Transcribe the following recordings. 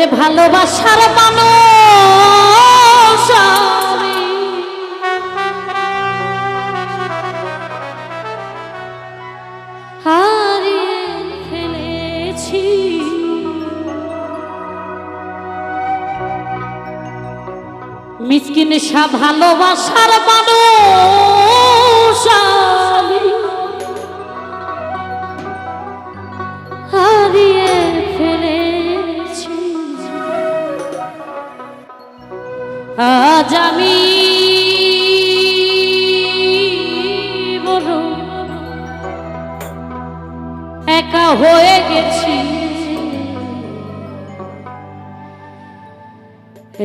ওরে ভালোবাসার মানুষ ফেলেছি মিসকিন সা ভালোবাসার মানুষ। আজ আমি একা হয়ে গেছি।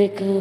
একা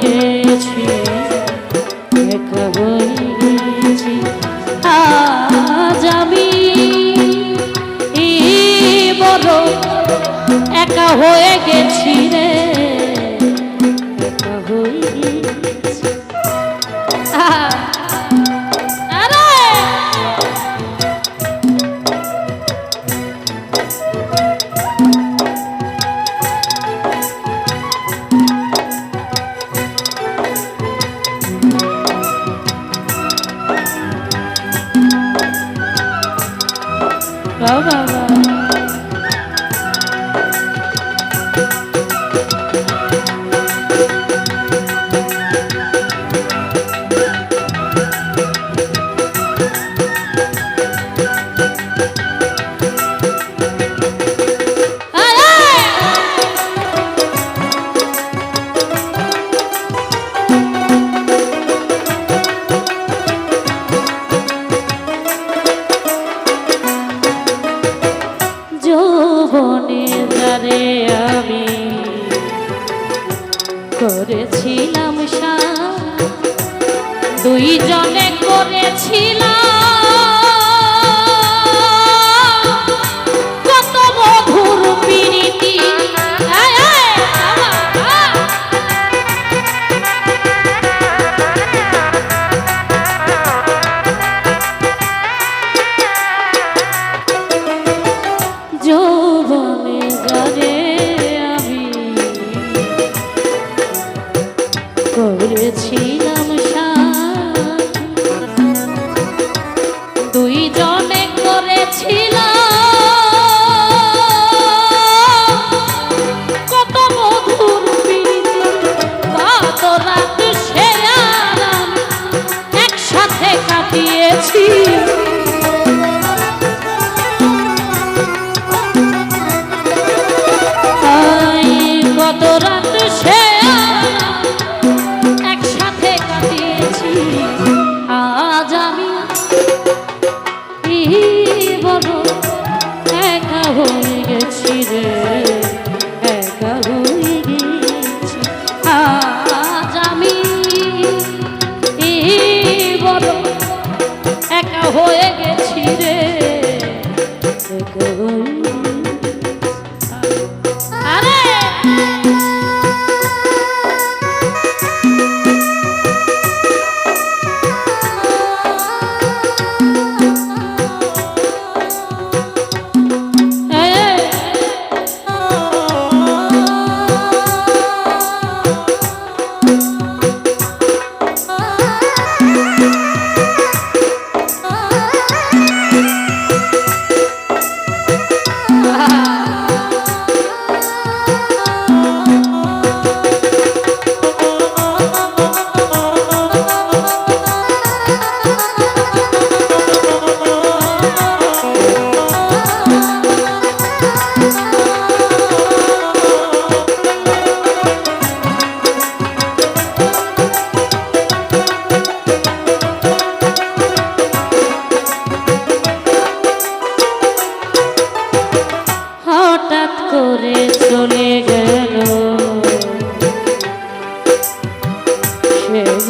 হয়ে করেছিলাম সা দুইজনে করেছিলাম গেছি কত সে একসাথে কাটিয়েছি। আজ আমি বড় একা হয়ে গেছি রে, একা হয়ে গেছি। আ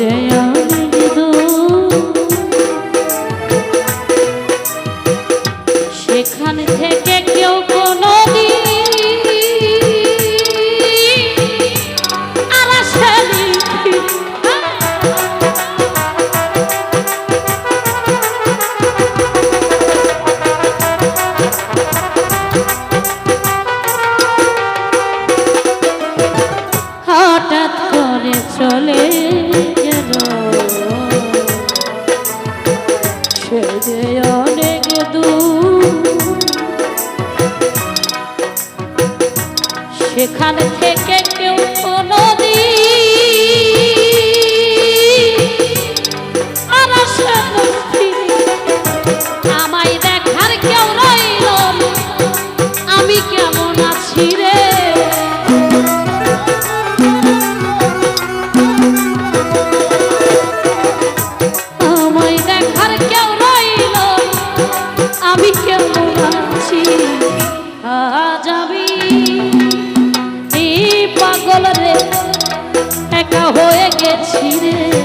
yeah. হয়ে গেছি রে।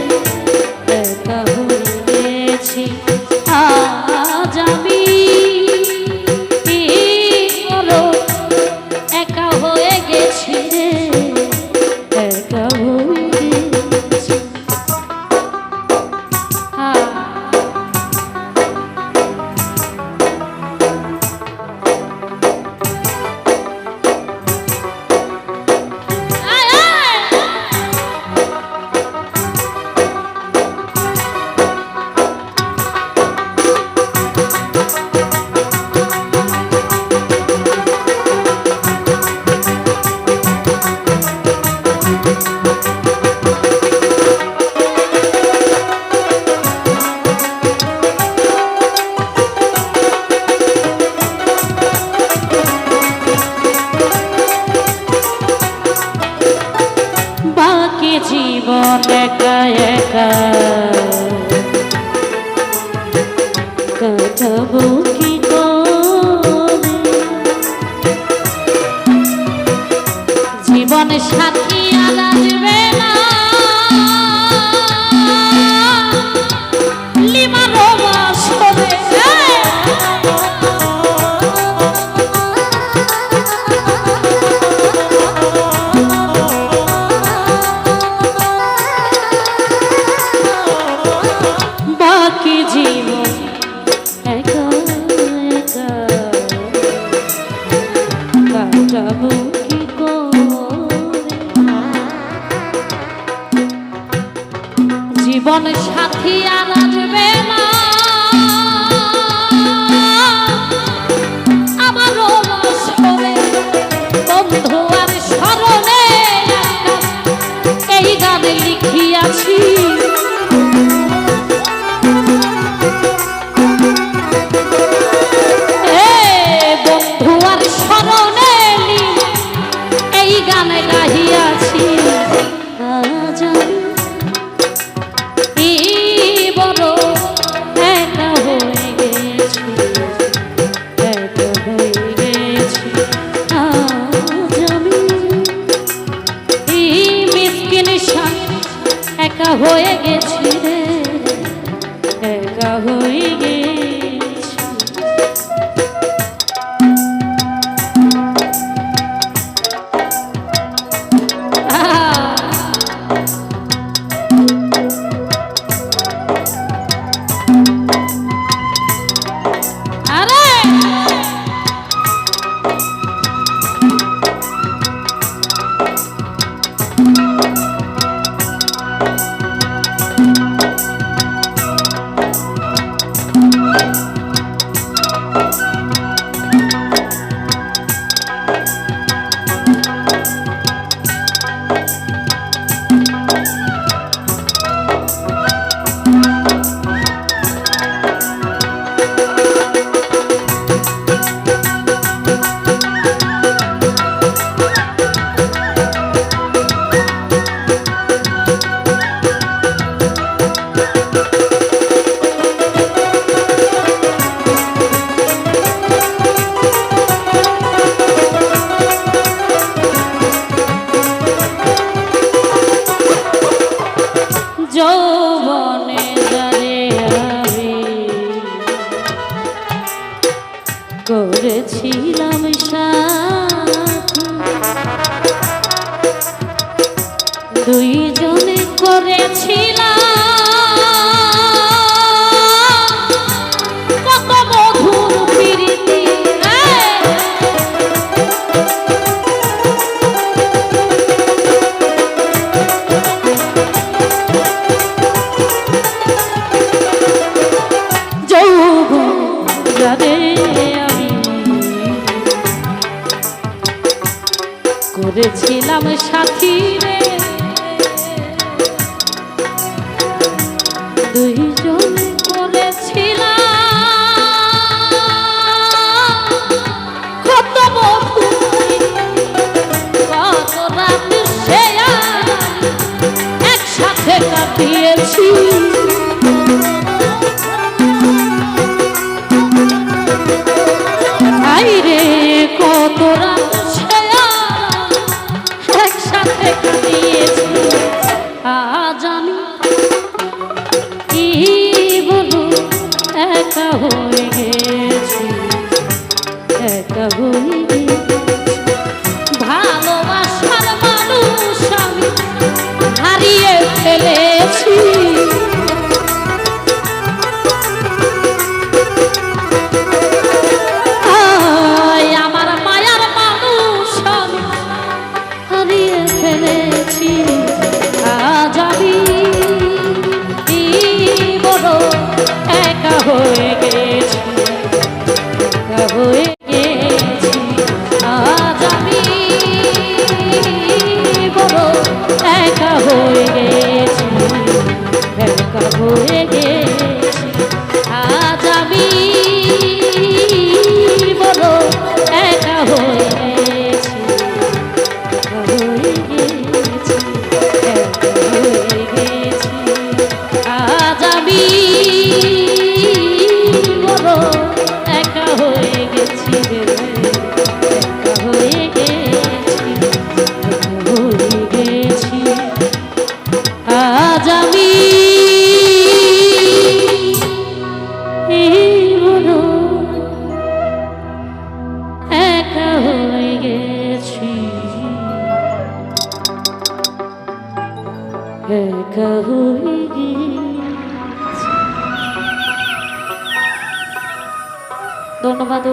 কাটাবো কি জীবন সাথী আর আসবে না বন্ধু আর স্মরণে এই গান লিখিয়াছি হয়ে গেছি রে একা হয়ে গেছি। 七 सा हो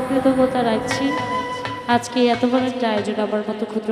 কৃতজ্ঞতা রাখছি। আজকে এত বড় একটা আয়োজন আমার মতো ক্ষুদ্র